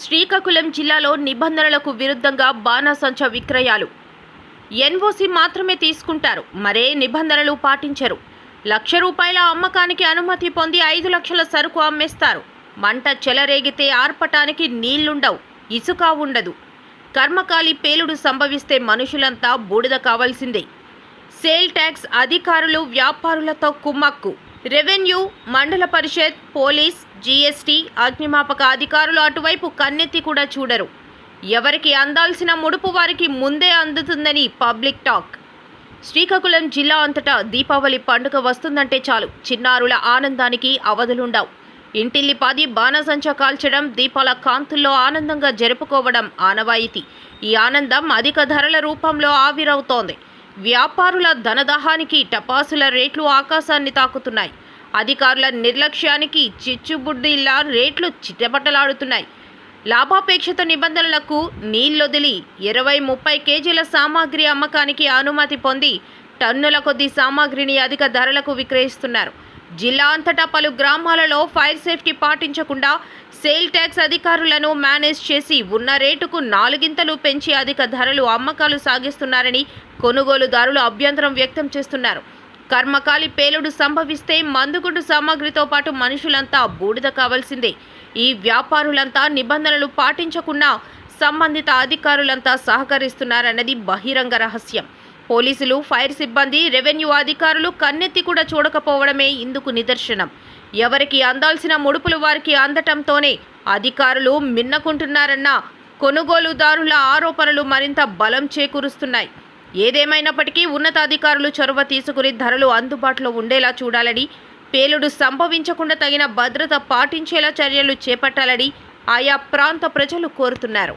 శ్రీకాకుళం జిల్లాలో నిబంధనలకు విరుద్ధంగా బాణాసంచ విక్రయాలు. ఎన్ఓసి మాత్రమే తీసుకుంటారు. మరే నిబంధనలు పాటించరు. లక్ష రూపాయల అమ్మకానికి అనుమతి పొంది ఐదు లక్షల సరుకు అమ్మేస్తారు. మంట చెలరేగితే ఆర్పటానికి నీళ్ళుండవు. ఇసుక ఉండదు. కర్మకాలి పేలుడు సంభవిస్తే మనుషులంతా బూడిద కావాల్సిందే. సేల్ ట్యాక్స్ అధికారులు వ్యాపారులతో కుమ్మక్కు. రెవెన్యూ మండల పరిషత్ పోలీస్ జీఎస్టీ అగ్నిమాపక అధికారులు అటువైపు కన్నెత్తి కూడా చూడరు. ఎవరికి అందాల్సిన ముడుపు వారికి ముందే అందుతుందని పబ్లిక్ టాక్. శ్రీకాకుళం జిల్లా అంతటా దీపావళి పండుగ వస్తుందంటే చాలు. చిన్నారుల ఆనందానికి అవధులుండవు. ఇంటిల్లిపాది బాణసంచ కాల్చడం దీపాల కాంతుల్లో ఆనందంగా జరుపుకోవడం ఆనవాయితీ. ఈ ఆనందం అధిక ధరల రూపంలో ఆవిరవుతోంది. వ్యాపారుల ధనదాహానికి టపాసుల రేట్లు ఆకాశాన్ని తాకుతున్నాయి. అధికారుల నిర్లక్ష్యానికి చిచ్చుబుడ్డిలా రేట్లు చిట్టబట్టలాడుతున్నాయి లాభాపేక్షత నిబంధనలకు నీళ్ళొదిలి ఇరవై ముప్పై కేజీల సామాగ్రి అమ్మకానికి అనుమతి పొంది టన్నుల కొద్ది సామాగ్రిని అధిక ధరలకు విక్రయిస్తున్నారు. జిల్లా అంతటా పలు గ్రామాలలో ఫైర్ సేఫ్టీ పాటించకుండా సేల్ ట్యాక్స్ అధికారులను మేనేజ్ చేసి ఉన్న రేటుకు నాలుగింతలు పెంచి అధిక ధరలు అమ్మకాలు సాగిస్తున్నారని కొనుగోలుదారులు అభ్యంతరం వ్యక్తం చేస్తున్నారు. కర్మకాలి పేలుడు సంభవిస్తే మందుగుండు సామాగ్రితో పాటు మనుషులంతా బూడిద కావాల్సిందే. ఈ వ్యాపారులంతా నిబంధనలు పాటించకుండా సంబంధిత అధికారులంతా సహకరిస్తున్నారన్నది బహిరంగ రహస్యం. పోలీసులు ఫైర్ సిబ్బంది రెవెన్యూ అధికారులు కన్నెత్తి కూడా చూడకపోవడమే ఇందుకు నిదర్శనం. ఎవరికి అందాల్సిన ముడుపులు వారికి అందటంతోనే అధికారులు మిన్నకుంటున్నారన్న కొనుగోలుదారుల ఆరోపణలు మరింత బలం చేకూరుస్తున్నాయి. ఏదేమైనప్పటికీ ఉన్నతాధికారులు చొరవ తీసుకుని ధరలు అందుబాటులో ఉండేలా చూడాలని పేలుడు సంభవించకుండా తగిన భద్రత పాటించేలా చర్యలు చేపట్టాలని ఆయా ప్రాంత ప్రజలు కోరుతున్నారు.